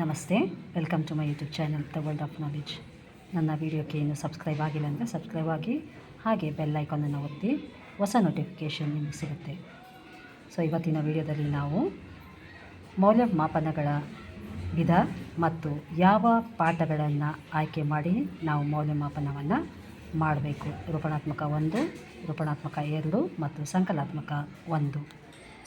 ನಮಸ್ತೆ welcome to my YouTube channel the world of knowledge ನನ್ನ ವೀಡಿಯೋಕ್ಕೆ ಏನು ಸಬ್ಸ್ಕ್ರೈಬ್ ಆಗಿಲ್ಲ ಅಂದರೆ ಸಬ್ಸ್ಕ್ರೈಬ್ ಆಗಿ, ಹಾಗೆ ಬೆಲ್ ಐಕಾನನ್ನು ಒತ್ತಿ, ಹೊಸ ನೋಟಿಫಿಕೇಷನ್ ನಿಮಗೆ ಸಿಗುತ್ತೆ. ಸೊ ಇವತ್ತಿನ ವಿಡಿಯೋದಲ್ಲಿ ನಾವು ಮೌಲ್ಯಮಾಪನಗಳ ವಿಧ ಮತ್ತು ಯಾವ ಪಾಠಗಳನ್ನು ಆಯ್ಕೆ ಮಾಡಿ ನಾವು ಮೌಲ್ಯಮಾಪನವನ್ನು ಮಾಡಬೇಕು. ರೂಪಣಾತ್ಮಕ ಒಂದು, ರೂಪಣಾತ್ಮಕ ಎರಡು ಮತ್ತು ಸಂಕಲಾತ್ಮಕ ಒಂದು.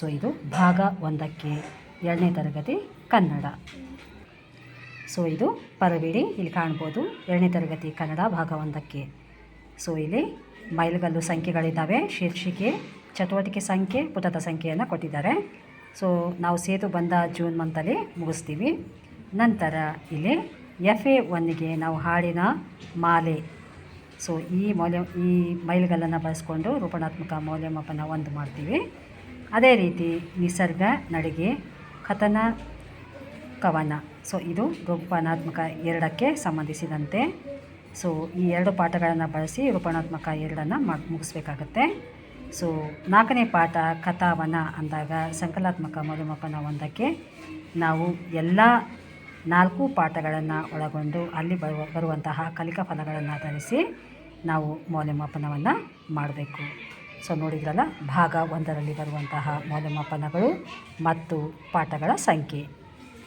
ಸೊ ಇದು ಭಾಗ ಒಂದಕ್ಕೆ ಎರಡನೇ ತರಗತಿ ಕನ್ನಡ. ಸೊ ಇದು ಪರಬಿಡಿ, ಇಲ್ಲಿ ಕಾಣ್ಬೋದು ಎರಡನೇ ತರಗತಿ ಕನ್ನಡ ಭಾಗ ಒಂದಕ್ಕೆ ಸೊ ಇಲ್ಲಿ ಮೈಲುಗಲ್ಲು ಸಂಖ್ಯೆಗಳಿದ್ದಾವೆ. ಶೀರ್ಷಿಕೆ, ಚಟುವಟಿಕೆ ಸಂಖ್ಯೆ, ಪುಟದ ಸಂಖ್ಯೆಯನ್ನು ಕೊಟ್ಟಿದ್ದಾರೆ. ಸೊ ನಾವು ಸೇತು ಬಂದ ಜೂನ್ ಮಂತಲ್ಲಿ ಮುಗಿಸ್ತೀವಿ. ನಂತರ ಇಲ್ಲಿ ಎಫ್ ಎ ಒನ್ಗೆ ನಾವು ಹಾಡಿನ ಮಾಲೆ. ಸೊ ಈ ಮೌಲ್ಯ, ಈ ಮೈಲುಗಲ್ಲನ್ನು ಬಳಸ್ಕೊಂಡು ರೂಪಣಾತ್ಮಕ ಮೌಲ್ಯಮಾಪನ ಒಂದು ಮಾಡ್ತೀವಿ. ಅದೇ ರೀತಿ ನಿಸರ್ಗ, ನಡಿಗೆ, ಕಥನ ಕವನ. ಸೊ ಇದು ರೂಪಣಾತ್ಮಕ ಎರಡಕ್ಕೆ ಸಂಬಂಧಿಸಿದಂತೆ. ಸೊ ಈ ಎರಡು ಪಾಠಗಳನ್ನು ಬಳಸಿ ರೂಪಣಾತ್ಮಕ ಎರಡನ್ನು ಮಾಡಿ ಮುಗಿಸ್ಬೇಕಾಗತ್ತೆ. ಸೊ ನಾಲ್ಕನೇ ಪಾಠ ಕಥಾವನ ಅಂದಾಗ ಸಂಕಲಾತ್ಮಕ ಮೌಲ್ಯಮಾಪನ ಒಂದಕ್ಕೆ ನಾವು ಎಲ್ಲ ನಾಲ್ಕು ಪಾಠಗಳನ್ನು ಒಳಗೊಂಡು ಅಲ್ಲಿ ಬರುವ, ಬರುವಂತಹ ಕಲಿಕಾ ಫಲಗಳನ್ನು ಆಧರಿಸಿ ನಾವು ಮೌಲ್ಯಮಾಪನವನ್ನು ಮಾಡಬೇಕು. ಸೊ ನೋಡಿದ್ರಲ್ಲ, ಭಾಗ ಒಂದರಲ್ಲಿ ಬರುವಂತಹ ಮೌಲ್ಯಮಾಪನಗಳು ಮತ್ತು ಪಾಠಗಳ ಸಂಖ್ಯೆ.